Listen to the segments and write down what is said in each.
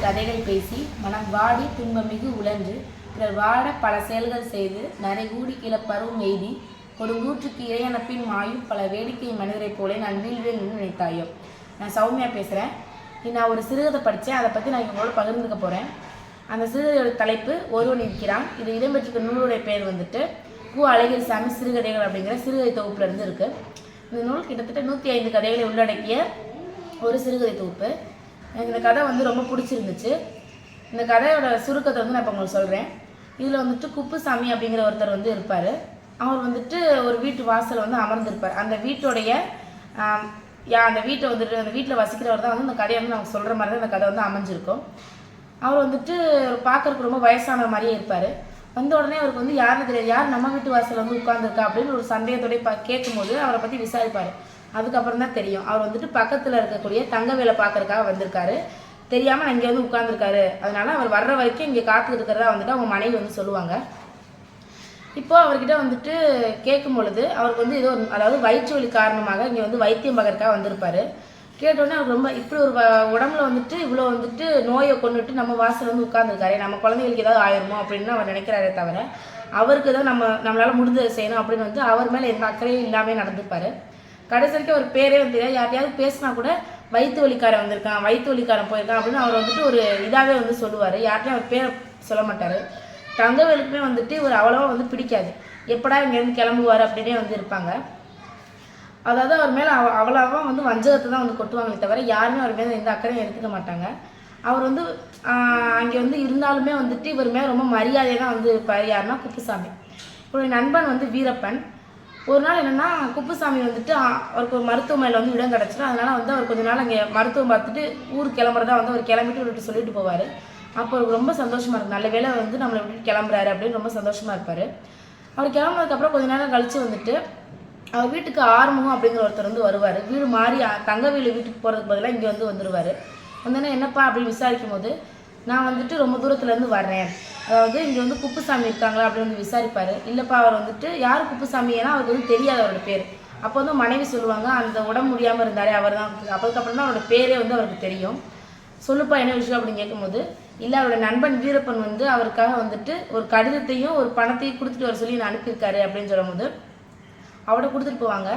கதைகள் பேசி மனம் வாடி துன்பமிகு உழன்று பிறர் வாட பல செயல்கள் செய்து நரை கூடி கிளப்பரும் எய்தி கொடுங்கூற்றுக்கு இறையனப்பின் மாயும் பல வேடிக்கை மனிதரைப் போலே நான் வீழ்வேன் என்று நினைத்தாயோ? நான் சௌமியா பேசுகிறேன் நான் ஒரு சிறுகதை படித்தேன் அதை பற்றி நான் இவங்களோட பகிர்ந்துக்க போகிறேன் அந்த சிறுகதையோட தலைப்பு ஒருவன் இருக்கிறான். இது இடம்பெற்றிருக்க நூலுடைய பெயர் வந்துட்டு கு அழகிரிசாமி சிறுகதைகள் அப்படிங்கிற சிறுகதை தொகுப்புலேருந்து இருக்குது இந்த நூல் கிட்டத்தட்ட நூற்றி ஐந்து கதைகளை உள்ளடக்கிய ஒரு சிறுகதை தொகுப்பு. எனக்கு இந்த கதை வந்து ரொம்ப பிடிச்சிருந்துச்சு. இந்த கதையோட சுருக்கத்தை வந்து நான் இப்போ உங்களுக்கு சொல்கிறேன் இதில் வந்துட்டு குப்புசாமி அப்படிங்கிற ஒருத்தர் வந்து இருப்பார். அவர் வந்துட்டு ஒரு வீட்டு வாசலில் வந்து அமர்ந்திருப்பார். அந்த வீட்டுடைய யா அந்த வீட்டை வந்துட்டு அந்த வீட்டில் வசிக்கிறவர் தான் வந்து இந்த கதையை வந்து நாங்கள் சொல்கிற மாதிரி தான் இந்த கதை வந்து அமைஞ்சிருக்கும். அவர் வந்துட்டு பார்க்குறக்கு ரொம்ப வயசான மாதிரியே இருப்பார். வந்த உடனே அவருக்கு வந்து யாருன்னு தெரியாது. யார் நம்ம வீட்டு வாசலில் வந்து உட்காந்துருக்கா அப்படின்னு ஒரு சந்தேகத்தோடய பா கேட்கும்போது அவரை பற்றி விசாரிப்பார். அதுக்கப்புறம் தான் தெரியும். அவர் வந்துட்டு பக்கத்தில் இருக்கக்கூடிய தங்க வேலை பார்க்கறதுக்காக வந்திருக்காரு. தெரியாமல் இங்கே வந்து உட்காந்துருக்காரு அதனால அவர் வர்ற வரைக்கும் இங்கே காத்துக்கிட்டு இருக்கிறதா வந்துட்டு அவங்க மனைவி வந்து சொல்லுவாங்க. இப்போ அவர்கிட்ட வந்துட்டு கேட்கும் பொழுது அவருக்கு வந்து ஏதோ அதாவது வயிற்று வலி காரணமாக இங்கே வந்து வைத்தியம் பார்க்கறதுக்காக வந்திருப்பாரு. கேட்டோடனே அவருக்கு ரொம்ப இப்படி ஒரு உடம்புல வந்துட்டு இவ்வளோ வந்துட்டு நோயை கொண்டுட்டு நம்ம வாசல் வந்து உட்காந்துருக்காரு நம்ம குழந்தைகளுக்கு ஏதாவது ஆயிருமோ அப்படின்னு அவர் நினைக்கிறாரே தவிர அவருக்கு தான் நம்ம நம்மளால் முடிஞ்சதை செய்யணும் அப்படின்னு வந்து அவர் மேலே எந்த அக்கறையும் இல்லாமல் நடந்துப்பாரு. கடைசி வரைக்கும் ஒரு பேரே வந்து தெரியாது யார்ட்டையாவது பேசினா கூட வயிற்று வலிக்காரன் வந்திருக்கான் வயிற்று வலிக்காரன் போயிருக்கான் அப்படின்னு அவர் வந்துட்டு ஒரு இதாகவே வந்து சொல்லுவார். யார்ட்டையும் அவர் பேரை சொல்ல மாட்டார். தங்கவேலுக்குமே வந்துட்டு ஒரு அவ்வளோவா வந்து பிடிக்காது. எப்படா இங்கேருந்து கிளம்புவார் அப்படின்னே வந்து இருப்பாங்க. அதாவது அவர் மேலே அவ அவ்வளோவா வந்து வஞ்சகத்தை தான் வந்து கொட்டுவாங்களே தவிர யாருமே அவர் மேலே எந்த அக்கறையும் எடுத்துக்க மாட்டாங்க. அவர் வந்து அங்கே வந்து இருந்தாலுமே வந்துட்டு இவர் மேலே ரொம்ப மரியாதையாக தான் வந்து இருப்பார். யாருன்னா குப்புசாமி. இப்போ நண்பன் வந்து வீரப்பன். ஒரு நாள் என்னென்னா குப்புசாமி வந்துட்டு அவருக்கு ஒரு மருத்துவமனையில் வந்து இடம் கிடச்சிடும் அதனால் வந்து அவர் கொஞ்ச நாள் அங்கே மருத்துவம் பார்த்துட்டு ஊருக்கு கிளம்புறதா வந்து அவர் கிளம்பிட்டு விட்டு சொல்லிட்டு போவார். அப்போ அவருக்கு ரொம்ப சந்தோஷமாக இருக்கும். நல்ல வேளை வந்து நம்மளை விட்டு கிளம்புறாரு அப்படின்னு ரொம்ப சந்தோஷமாக இருப்பார். அவர் கிளம்புனதுக்கப்புறம் கொஞ்ச நேரம் கழித்து வந்துட்டு அவர் வீட்டுக்கு ஆறுமுகம் அப்படிங்கிற ஒருத்தர் வந்து வருவார். வீடு மாறி தங்க வீடு வீட்டுக்கு போகிறதுக்கு பதிலாக இங்கே வந்து வந்துடுவார் வந்தோன்னே என்னப்பா? அப்படின்னு விசாரிக்கும் போது நான் வந்துட்டு ரொம்ப தூரத்துலேருந்து வர்றேன். அதாவது இங்கே வந்து குப்புசாமி இருக்காங்களா அப்படின்னு வந்து விசாரிப்பார். இல்லைப்பா அவர் வந்துட்டு யார் குப்புசாமி? ஏன்னா அவருக்கு வந்து தெரியாது அவரோட பேர். அப்போ வந்து மனைவி சொல்லுவாங்க அந்த உடம்பு முடியாமல் இருந்தாரே அவர் தான் அப்போதுக்கப்புறம் தான் அவரோட பேரே வந்து அவருக்கு தெரியும். சொல்லுப்பா என்ன விஷயம் அப்படின்னு கேட்கும்போது இல்லை அவரோட நண்பன் வீரப்பன் வந்து அவருக்காக வந்துட்டு ஒரு கடிதத்தையும் ஒரு பணத்தையும் கொடுத்துட்டு வர சொல்லி நான் அனுப்பியிருக்காரு அப்படின்னு சொல்லும்போது அவட கொடுத்துட்டு போவாங்க.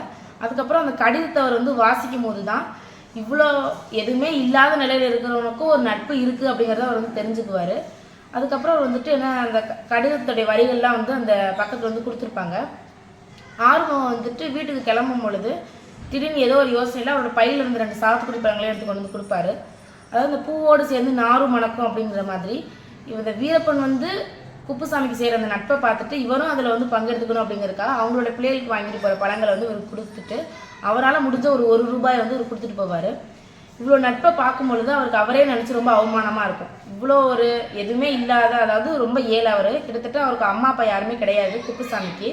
அதுக்கப்புறம் அந்த கடிதத்தை அவர் வந்து வாசிக்கும் போது தான் இவ்வளோ எதுவுமே இல்லாத நிலையில் இருக்கிறவனுக்கும் ஒரு நட்பு இருக்குது அப்படிங்கிறத அவர் வந்து தெரிஞ்சுக்குவார். அதுக்கப்புறம் அவர் வந்துட்டு என்ன அந்த கடிதத்துடைய வரிகள்லாம் வந்து அந்த பக்கத்தில் வந்து கொடுத்துருப்பாங்க. ஆர்வம் வந்துட்டு வீட்டுக்கு கிளம்பும் பொழுது திடீர்னு ஏதோ ஒரு யோசனையில் அவரோட பையில இருந்து ரெண்டு சாத்துக்குடி பழங்களையும் எடுத்து கொண்டு வந்து கொடுப்பாரு. அதாவது இந்த பூவோடு சேர்ந்து நாரும் மணக்கும் அப்படிங்கிற மாதிரி இந்த வீரப்பன் வந்து குப்புசாமிக்கு செய்கிற அந்த நட்பை பார்த்துட்டு இவரும் அதில் வந்து பங்கெடுத்துக்கணும் அப்படிங்கிறக்காக அவங்களோட பிள்ளைகளுக்கு வாங்கிட்டு போகிற பழங்களை வந்து இவர் கொடுத்துட்டு அவரால் முடிஞ்ச ஒரு ஒரு ரூபாய் வந்து இவர் கொடுத்துட்டு போவார். இவ்வளோ நட்பை பார்க்கும் பொழுது அவருக்கு அவரே நினச்சி ரொம்ப அவமானமாக இருக்கும். இவ்வளோ ஒரு எதுவுமே இல்லாத அதாவது ரொம்ப ஏழை அவர் கிட்டத்தட்ட அவருக்கு அம்மா அப்பா யாருமே கிடையாது குப்புசாமிக்கு.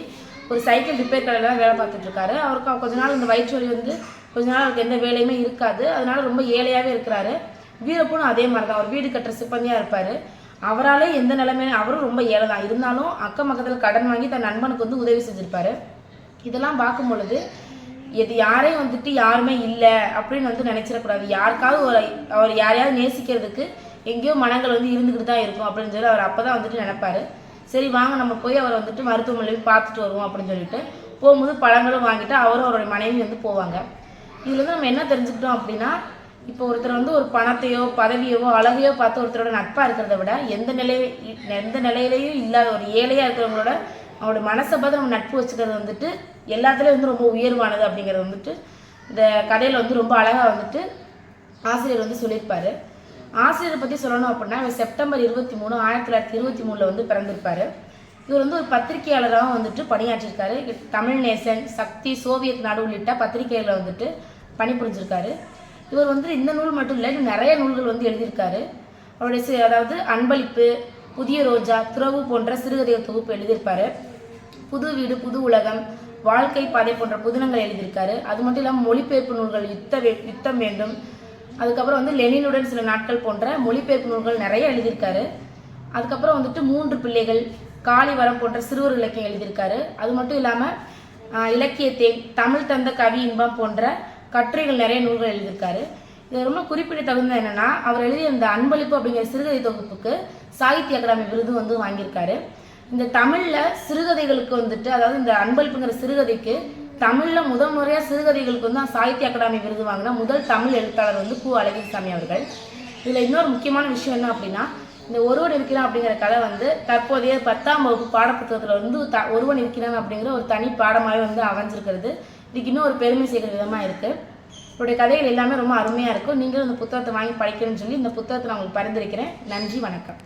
ஒரு சைக்கிள் ரிப்பேர் கடையில் தான் வேலை பார்த்துட்ருக்காரு அவருக்கு கொஞ்ச நாள் இந்த வயிற்று வலி வந்து கொஞ்ச நாள் அவருக்கு எந்த வேலையுமே இருக்காது. அதனால ரொம்ப ஏழையாகவே இருக்கிறாரு. வீரப்பனும் அதே மாதிரி தான் அவர் வீடு கட்டுற சிப்பந்தியாக இருப்பார். அவராலே எந்த நிலைமையிலும் அவரும் ரொம்ப ஏழை தான் இருந்தாலும் அக்கம் பக்கத்தில் கடன் வாங்கி தன் நண்பனுக்கு வந்து உதவி செஞ்சுருப்பாரு. இதெல்லாம் பார்க்கும் பொழுது இது யாரையும் வந்துட்டு யாருமே இல்லை அப்படின்னு வந்து நினைச்சிடக்கூடாது. யாருக்காவது ஒரு அவர் யாரையாவது நேசிக்கிறதுக்கு எங்கேயோ மனங்கள் வந்து இருந்துக்கிட்டு தான் இருக்கும் அப்படின்னு சொல்லி அவர் அப்போ தான் வந்துட்டு நினைப்பாரு. சரி வாங்க நம்ம போய் அவரை வந்துட்டு மருத்துவமனையில் பார்த்துட்டு வருவோம் அப்படின்னு சொல்லிட்டு போகும்போது பழங்களும் வாங்கிட்டு அவரும் அவருடைய மனைவி வந்து போவாங்க. இதில் வந்து நம்ம என்ன தெரிஞ்சுக்கிட்டோம் அப்படின்னா இப்போ ஒருத்தர் வந்து ஒரு பணத்தையோ பதவியவோ அழகையோ பார்த்து ஒருத்தரோட நட்பாக இருக்கிறத விட எந்த நிலை எந்த நிலையிலையும் இல்லாத ஒரு ஏழையாக இருக்கிறவங்களோட அவரோட மனசை பார்த்து நம்ம நட்பு வச்சுக்கிறது வந்துட்டு எல்லாத்துலேயும் வந்து ரொம்ப உயர்வானது அப்படிங்கிறது வந்துட்டு இந்த கதையில் வந்து ரொம்ப அழகாக வந்துட்டு ஆசிரியர் வந்து சொல்லியிருப்பார். ஆசிரியரை பற்றி சொல்லணும் அப்படின்னா இவர் செப்டம்பர் இருபத்தி மூணு ஆயிரத்தி தொள்ளாயிரத்தி இருபத்தி மூணில் வந்து பிறந்திருப்பார். இவர் வந்து ஒரு பத்திரிகையாளராக வந்துட்டு பணியாற்றிருக்காரு தமிழ் நேசன் சக்தி சோவியத் நாடு உள்ளிட்ட பத்திரிகைகளில் வந்துட்டு பணிபுரிஞ்சிருக்காரு. இவர் வந்து இந்த நூல் மட்டும் இல்லை இன்னும் நிறைய நூல்கள் வந்து எழுதியிருக்காரு. அவருடைய சி அதாவது அன்பளிப்பு புதிய ரோஜா துறவு போன்ற சிறுகதைகள் தொகுப்பு எழுதியிருப்பார். புது வீடு புது உலகம் வாழ்க்கை பாதை போன்ற புதினங்கள் எழுதியிருக்காரு. அது மட்டும் இல்லாமல் மொழிபெயர்ப்பு நூல்கள் யுத்த வே- யுத்தம் வேண்டும். அதுக்கப்புறம் வந்து லெனினுடன் சில நாட்கள் போன்ற மொழிபெயர்ப்பு நூல்கள் நிறைய எழுதியிருக்காரு. அதுக்கப்புறம் வந்துட்டு மூன்று பிள்ளைகள் காளிவரம் போன்ற சிறுவர் இலக்கியம் எழுதியிருக்காரு. அது மட்டும் இல்லாமல் இலக்கியத்தை தமிழ் தந்த கவி இன்பம் போன்ற கட்டுரைகள் நிறைய நூல்கள் எழுதியிருக்காரு. இது ரொம்ப குறிப்பிட தகுந்த என்னென்னா அவர் எழுதிய இந்த அன்பளிப்பு அப்படிங்கிற சிறுகதை தொகுப்புக்கு சாகித்ய அகாடமி விருது வந்து வாங்கியிருக்காரு. இந்த தமிழில் சிறுகதைகளுக்கு வந்துட்டு அதாவது இந்த அன்பளிப்புங்கிற சிறுகதைக்கு தமிழில் முதல் முறையாக சிறுகதைகளுக்கு வந்து சாகித்ய அகாடமி விருது வாங்கின முதல் தமிழ் எழுத்தாளர் வந்து கு அழகிரிசாமி அவர்கள். இதில் இன்னொரு முக்கியமான விஷயம் என்ன அப்படின்னா இந்த ஒருவன் இருக்கிறான் அப்படிங்கிற கதை வந்து தற்போதைய பத்தாம் வகுப்பு பாடப்புத்தகத்தில் வந்து த ஒருவன் இருக்கிறான் அப்படிங்கிற ஒரு தனி பாடமாகவே வந்து அமைஞ்சிருக்கிறது. இதுக்கு இன்னும் ஒரு பெருமை சேர்க்கிற விதமாக இருக்குது இவருடைய கதைகள் எல்லாமே ரொம்ப அருமையாக இருக்கும். நீங்களும் இந்த புத்தகத்தை வாங்கி படிக்கணும்னு சொல்லி இந்த புத்தகத்தை நான் உங்களுக்கு பரிந்துரைக்கிறேன். நன்றி வணக்கம்.